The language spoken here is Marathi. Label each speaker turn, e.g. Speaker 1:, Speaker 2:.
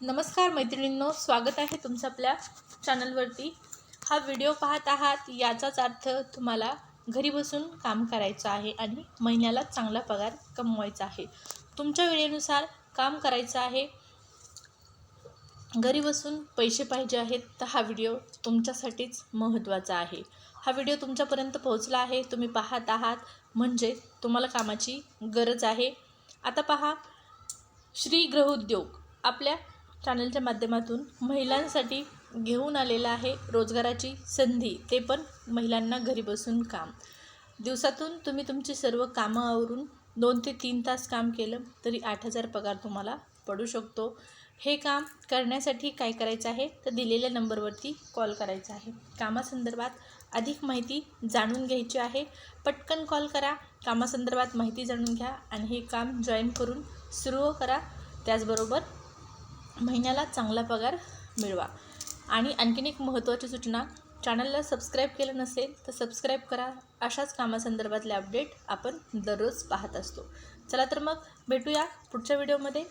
Speaker 1: नमस्कार मैत्रिणींनो स्वागत आहे तुमचं आपल्या चॅनलवरती हा व्हिडिओ पाहत आहात याचाच अर्थ तुम्हाला घरी बसून काम करायचं आहे आणि महिन्याला चांगला पगार कमवायचा आहे. तुमच्या वेळेनुसार काम करायचं आहे. घरी बसून पैसे पाहिजे आहेत तर हा व्हिडिओ तुमच्यासाठीच महत्त्वाचा आहे. हा व्हिडिओ तुमच्यापर्यंत पोहोचला आहे तुम्ही पाहत आहात. म्हणजे तुम्हाला कामाची गरज आहे. आता पहा श्री गृहोद्योग आपल्या चॅनलच्या माध्यमातून महिलांसाठी घेऊन आलेला आहे रोजगाराची संधी. ते पण महिलांना घरी बसून काम. दिवसातून तुम्ही तुमची सर्व कामं आवरून दोन ते तीन तास काम केलं तरी आठ हजार पगार तुम्हाला पडू शकतो. हे काम करण्यासाठी काय करायचं आहे? तर दिलेल्या नंबरवरती कॉल करायचा आहे. कामासंदर्भात अधिक माहिती जाणून घ्यायची आहे. पटकन कॉल करा. कामासंदर्भात माहिती जाणून घ्या आणि हे काम जॉईन करून सुरू करा. त्याचबरोबर महिन्याला चांगला पगार मिळवा. आणि आणखीन एक महत्त्वाची सूचना चॅनलला सबस्क्राईब केलं नसेल तर सबस्क्राईब करा. अशाच कामासंदर्भातले अपडेट आपण दररोज पाहत असतो. चला तर मग भेटूया पुढच्या व्हिडिओमध्ये